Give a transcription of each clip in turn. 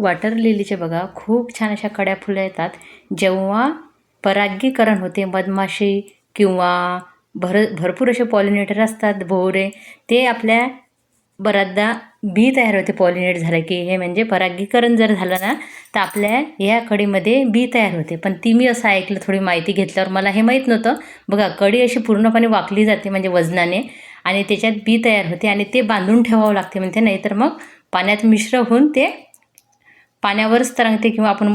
Water लिलीचे बघा खूप छान अशा कड्या फुलं येतात. जेव्हा परागीकरण होते मधमाशी किंवा भर भरपूर असे पॉलिनेटर असतात भोवरे ते आपल्या बऱ्याचदा बी तयार होते पॉलिनेट झालं की. हे म्हणजे परागीकरण जर झालं ना तर आपल्या या कडीमध्ये बी तयार होते. पण ती मी असं ऐकलं थोडी माहिती घेतल्यावर मला हे माहीत नव्हतं. बघा कडी अशी पूर्णपणे वाकली जाते म्हणजे वजनाने. आणि त्याच्यात बी तयार होते आणि ते बांधून ठेवावं लागते म्हणते. नाही तर मग पाण्यात मिश्र होऊन ते पाण्यावरच तरंगते किंवा आपण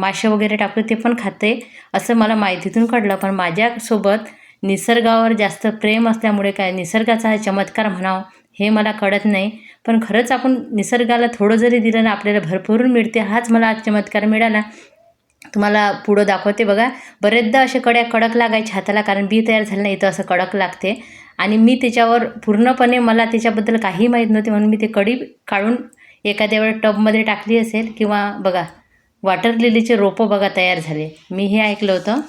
मासे वगैरे टाकतो ते पण खाते असं मला माहितीतून कळलं. पण माझ्यासोबत निसर्गावर जास्त प्रेम असल्यामुळे काय निसर्गाचा हा चमत्कार म्हणावं हे मला कळत नाही. पण खरंच आपण निसर्गाला थोडं जरी दिलं ना आपल्याला भरपूर मिळते हाच मला आज चमत्कार मिळाला. तुम्हाला पुढं दाखवते बघा. बरेचदा असे कड्या कडक लागायच्या हाताला कारण बी तयार झालं नाही तर असं कडक लागते. आणि मी त्याच्यावर पूर्णपणे मला त्याच्याबद्दल काही माहीत नव्हते म्हणून मी ते कडी काढून एखाद्या वेळ टबमध्ये टाकली असेल किंवा बघा वॉटर लिलीचे रोपं बघा तयार झाले. मी हे ऐकलं होतं.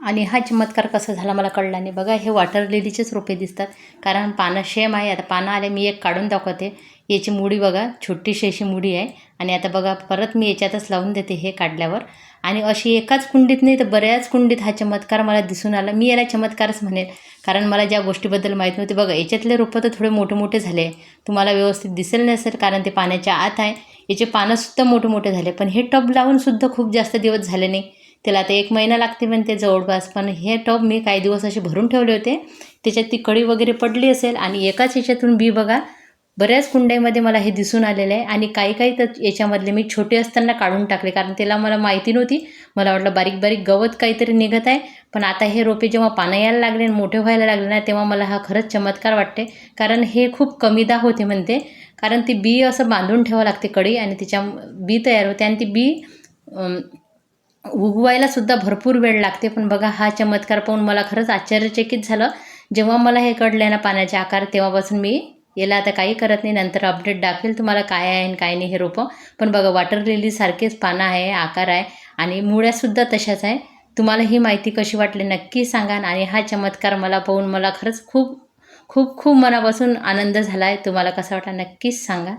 आणि हा चमत्कार कसा झाला मला कळला नाही. बघा हे वॉटर लिलीचेच रोपे दिसतात. कारण पानं शेम आहे. आता पानं आले मी एक काढून दाखवते. याची मुडी बघा छोटीशी अशी मुडी आहे. आणि आता बघा परत मी याच्यातच लावून देते हे काढल्यावर. आणि अशी एकाच कुंडीत नाही तर बऱ्याच कुंडीत हा चमत्कार मला दिसून आला. मी याला चमत्कारच म्हणेल. कारण मला ज्या गोष्टीबद्दल माहीत नव्हती बघा याच्यातले रोपं तर थोडे मोठे मोठे झाले. तुम्हाला व्यवस्थित दिसेल नसेल कारण ते पाण्याच्या आत आहे. याचे पानंसुद्धा मोठे मोठे झाले. पण हे टब लावूनसुद्धा खूप जास्त दिवस झाले नाही. त्याला आता एक महिना लागते म्हणते जवळपास. पण हे टब मी काही दिवस असे भरून ठेवले होते. त्याच्यात ती कळी वगैरे पडली असेल आणि एकाच याच्यातून बी बघा बऱ्याच कुंड्यामध्ये मला हे दिसून आलेलं आहे. आणि काही काही तर याच्यामधले मी छोटे असताना काढून टाकले कारण त्याला मला माहिती नव्हती. मला वाटलं बारीक बारीक गवत काहीतरी निघत आहे. पण आता हे रोपे जेव्हा पानं यायला लागले आणि मोठे व्हायला लागले ना तेव्हा मला हा खरंच चमत्कार वाटते. कारण हे खूप कमीदा होते म्हणते. कारण ती बी असं बांधून ठेवावं लागते कडी आणि तिच्या बी तयार होते. आणि ती बी उगवायलासुद्धा उगवायला सुद्धा भरपूर वेळ लागते पण बघा हा चमत्कार पाहून मला खरंच आश्चर्यचकित झालं. जेव्हा मला हे कळलं ना पाण्याचे आकार तेव्हापासून मी याला आता काही करत नाही. नंतर अपडेट दाखवेल तुम्हाला काय आहे आणि काय नाही हे रोपं. पण बघा वॉटर लिली सारखेच पानं आहे आकार आहे आणि मुळ्यासुद्धा तशाच आहे. तुम्हाला ही माहिती कशी वाटली नक्की सांगा आणि हा चमत्कार मला पाहून मला खरंच खूप खूप खूप मनापासून आनंद झाला आहे तुम्हाला कसा वाटला नक्कीच सांगा.